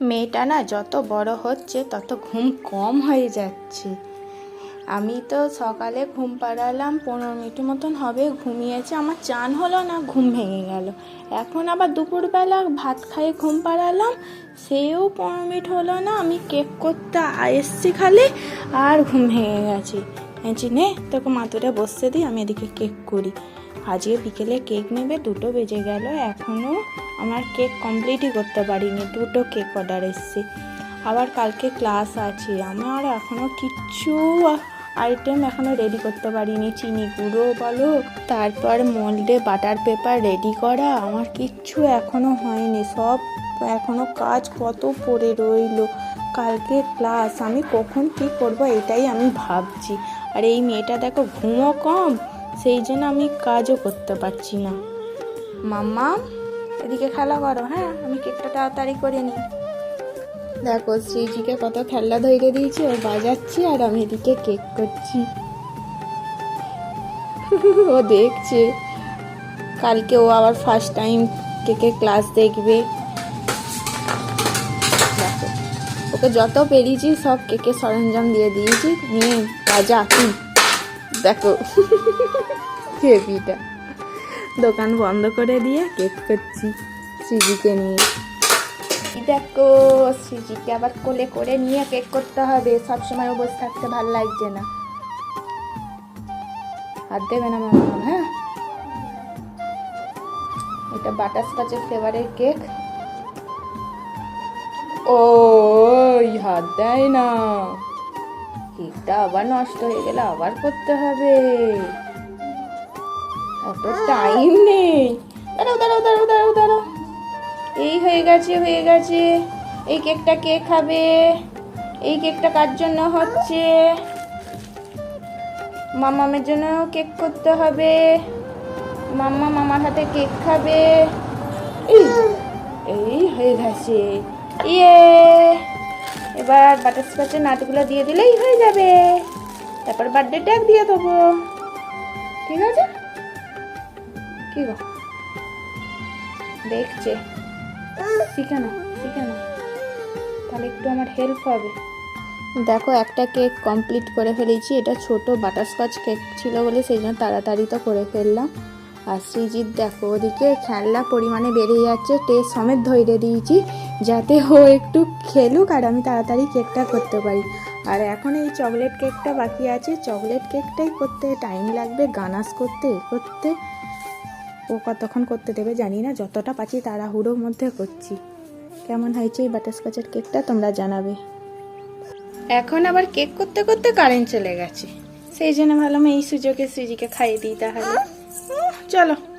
মেয়েটা না যত বড় হচ্ছে, তত ঘুম কম হয়ে যাচ্ছে। আমি তো সকালে ঘুম পাড়ালাম, পনেরো মিনিট মতন হবে, ঘুমিয়েছে, আমার চান হলো না, ঘুম ভেঙে গেল। এখন আবার দুপুরবেলা ভাত খাইয়ে ঘুম পাড়ালাম, সেও পনেরো মিনিট হলো না, আমি কেক করতে এসছি খালি, আর ঘুম ভেঙে গেছে। নে, তোকে মাতুরে বসতে দিই, আমি এদিকে কেক করি। আজকে বিকেলে কেক নেবে, দুটো বেজে গেল এখনও আমার কেক কমপ্লিটই করতে পারিনি, দুটো কেক অর্ডার এসছে। আবার কালকে ক্লাস আছে, আমার এখনও কিচ্ছু আইটেম এখনও রেডি করতে পারিনি, চিনি গুঁড়ো বলো, তারপর মোল্ডে বাটার পেপার রেডি করা, আমার কিচ্ছু এখনও হয়নি, সব এখনও কাজ কত পড়ে রইল। কালকে ক্লাস আমি কখন কী করব এটাই আমি ভাবছি। আর এই মেয়েটা দেখো ঘুমও কম সেই জন্য আমি কাজও করতে পারছি না। মাম্মা, এদিকে খেলা করো হ্যাঁ? আমি কেকটা তাড়াতাড়ি করে নিই। দেখো, শ্রীজিকে কত খেলনা ধরে দিয়েছি, ও বাজাচ্ছি আর আমি এদিকে কেক করছি। ও দেখছে। কালকে ও আবার ফার্স্ট টাইম কেকের ক্লাস দেখবে। দেখো, ওকে যত পেরিয়েছি সব কেকের সরঞ্জাম দিয়ে দিয়েছি। নিয়ে, বাজা তুই দেখো। হেভিটা দোকান বন্ধ করে দিয়ে কেক করছি। শ্রীজিকে নিয়ে। দেখো শ্রীজিকে আবার কোলে করে নিয়ে কেক করতে হবে। সবসময় ও বসে থাকতে ভালো লাগছে না। হাত দেবে না মামা হ্যাঁ? এটা বাটারস্কচের ফ্লেভারের কেক। ও হাত দেয় না। কেকটা আবার নষ্ট হয়ে গেলে আবার করতে হবে। অত টাইম নেই। দাঁড়াও দাঁড়াও দাঁড়াও দাঁড়াও দাঁড়াও। এই হয়ে গেছে হয়ে গেছে। এই কেকটা কে খাবে? এই কেকটা কার জন্য হচ্ছে? মামামের জন্য কেক করতে হবে। মাম্মা মামার হাতে কেক খাবে। এই এই হয়ে গেছে। ইয়ে! এবার বাটারস্কচের নাটগুলো দিয়ে দিলেই হয়ে যাবে। তারপর বার্থডে ট্যাগ দিয়ে দেবো। ঠিক আছে? কি গো? দেখছে। শিখে না শিখে না তাহলে একটু আমার হেল্প হবে। দেখো, একটা কেক কমপ্লিট করে ফেলেছি। এটা ছোট বাটারস্কচ কেক ছিল বলে সেই জন্য তাড়াতাড়ি তো করে ফেললাম। আর সৃজিৎ দেখো, ওদিকে খেলনা পরিমাণে বেড়ে যাচ্ছে টেস্ট সমেত ধরে দিয়েছি, যাতে ও একটু খেলুক আর আমি তাড়াতাড়ি কেকটা করতে পারি। আর এখন এই চকলেট কেকটা বাকি আছে চকলেট কেকটাই করতে টাইম লাগবে গানাস করতে, এ করতে। ও কতক্ষণ করতে দেবে জানি না, যতটা পাচ্ছি তাড়াহুড়োর মধ্যে করছি। কেমন হয়েছে এই বাটারস্কচের কেকটা তোমরা জানাবে। এখন আবার কেক করতে করতে কারেন্ট চলে গেছে। সেই জন্য ভাবলাম এই সুযোগে সৃজিকে খাইয়ে দিই তাহলে। চলো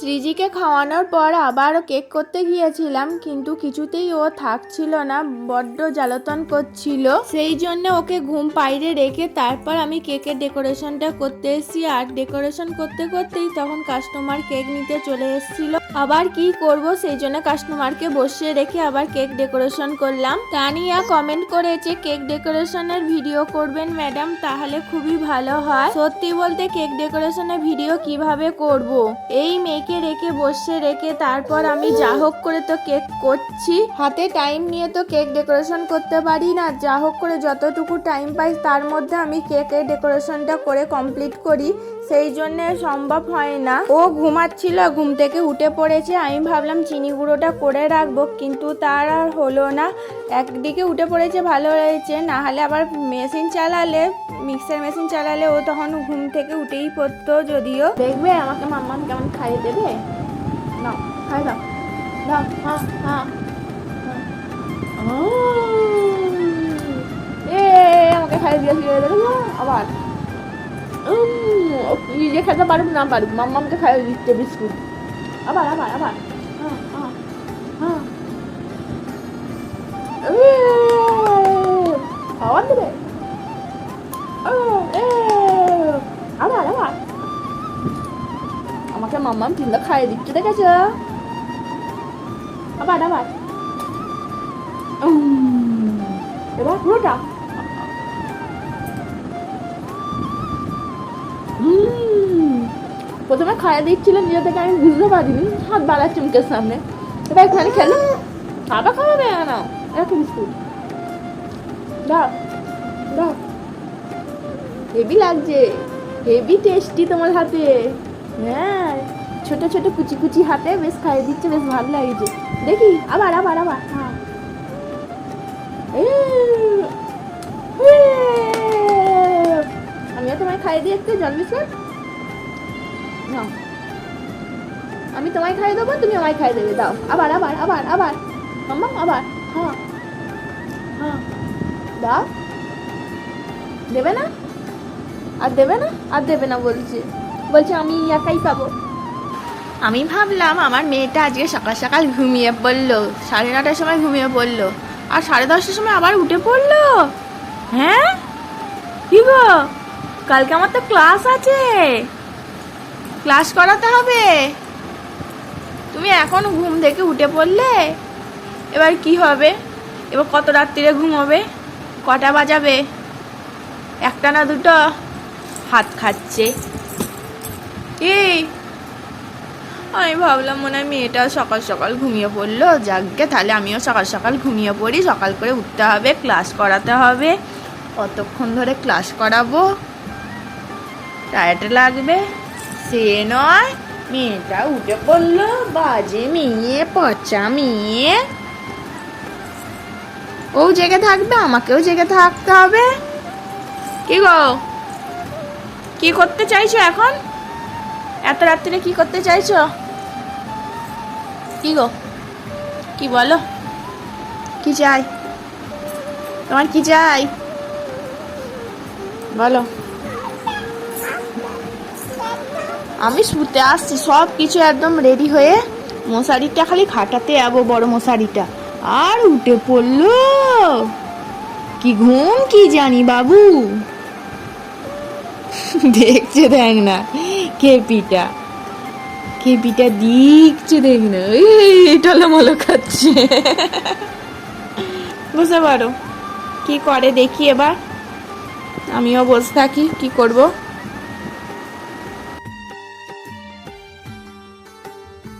সৃজিকে খাওয়ানোর পর আবারও কেক করতে গিয়েছিলাম, কিন্তু কিছুতেই ও থাকছিল না, বড্ড জ্বালাতন করছিল। সেই জন্য ওকে ঘুম পাইরে রেখে তারপর আমি কেকের ডেকোরেশনটা করতে এসেছি। আর ডেকোরেশন করতে করতেই তখন কাস্টমার কেক নিতে চলে এসেছিল। আবার কি করব, সেই জন্য কাস্টমারকে বসিয়ে রেখে আবার কেক ডেকোরেশন করলাম। তানিয়া কমেন্ট করেছে, কেক ডেকোরেশনের ভিডিও করবেন ম্যাডাম, তাহলে খুবই ভালো হয়। সত্যি বলতে কেক ডেকোরেশনের ভিডিও কীভাবে করব? এই মেয়েকে রেখে বসে রেখে তারপর আমি যা হোক করে তো কেক করছি। হাতে টাইম নিয়ে তো কেক ডেকোরেশন করতে পারি না। যা হোক করে যতটুকু টাইম পাই তার মধ্যে আমি কেকের ডেকোরেশনটা করে কমপ্লিট করি। সেই জন্যে সম্ভব হয় না। ও ঘুমাচ্ছিল, ঘুম থেকে উঠে পড়েছে। আমি ভাবলাম চিনি গুঁড়োটা করে রাখব, কিন্তু তার আর হলো না। একদিকে উঠে পড়েছে, ভালো হয়েছে। না হলে আবার মেশিন চালালে মিক্সার মেশিন চালালে ও তখন ঘুম থেকে উঠেই পড়তো যদিও। দেখবে আমাকে মাম্মাম কেমন খাইয়ে দেবে। না খাই দাও। দাও হ্যাঁ হ্যাঁ এ, আমাকে খাইয়ে দিয়েছিল দেখো আবার। নিজে খেতে পারুক না পারুক মাম্মামকে খাইয়ে দিচ্ছে বিস্কুট। আবার আবার আবার। হ্যাঁ হ্যাঁ হ্যাঁ। আবার দেবে? আবার আবার। আমাকে মাম্মাম, তিনটা খাইয়ে দিচ্ছে দেখেছ আবার আবার। এবার পুরোটা। প্রথমে খাইয়ে দিচ্ছিল নিজে থেকে আমি বুঝতে পারিনি। হাত বাড়াচ্ছি মুখের সামনে। এবার একটুখানি খেলো। খাবে খাবে না একটা বিস্কুট দাও দাও। হেভি লাগছে। হেভি টেস্টি তোমার হাতে। হ্যাঁ ছোট ছোট কুচি কুচি হাতে বেশ খাইয়ে দিচ্ছে বেশ ভালো লাগছে দেখি আবার আবার আবার হ্যাঁ আমিও তোমায় খাইয়ে দিই একটু জল বিস্কুট নাও আমি তোমায় খাইয়ে দেবো তুমি আমায় খাইয়ে দেবে দাও আবার আবার আবার আবার মাম্মা আবার হ্যাঁ হ্যাঁ দাও দেবে না আর দেবে না আর দেবে না বলছে বলছে আমি একাই খাব আমি ভাবলাম আমার মেয়েটা আজকে সকাল সকাল ঘুমিয়ে পড়ল। সাড়ে নটার সময় ঘুমিয়ে পড়ল। আর সাড়ে দশটার সময় আবার উঠে পড়ল? হ্যাঁ? কি গো? কালকে আমার তো ক্লাস আছে। ক্লাস করাতে হবে। তুমি এখন ঘুম থেকে উঠে পড়লে এবার কি হবে? এবার কত রাত্রিরে ঘুমোবে? কটা বাজাবে? একটা না দুটো? হাত খাচ্ছে। এই, আমি ভাবলাম মনে হয় মেয়েটা সকাল সকাল ঘুমিয়ে পড়ল। যাকে তাহলে আমিও সকাল সকাল ঘুমিয়ে পড়ি, সকাল করে উঠতে হবে, ক্লাস করাতে হবে। কতক্ষণ ধরে ক্লাস করাবো? টায়ার্ড লাগবে? সে নয়, মেয়েটা উঠে পড়ল, বাজে মেয়ে, পচা মেয়ে। ও জেগে থাকবে, আমাকেও জেগে থাকতে হবে। কি গো? কি করতে চাইছো এখন? এত রাত্রিরে কি করতে চাইছো? কি গো? কি বলো? কি চাই? তোমার কি চাই? বলো। আমি শুতে আসছি সব কিছু একদম রেডি হয়ে মশারিটা খালি খাটাতে যাব বড় মশারিটা। আর উঠে পড়ল। কি ঘুম কি জানি বাবু। দেখছে দেখ না। কেপিটা কেপিটা দিকছে দেখ না। এই, টলমলো খাচ্ছে। বুঝতে পারো। কি করে দেখি এবার? আমিও বসে থাকি, কি করব?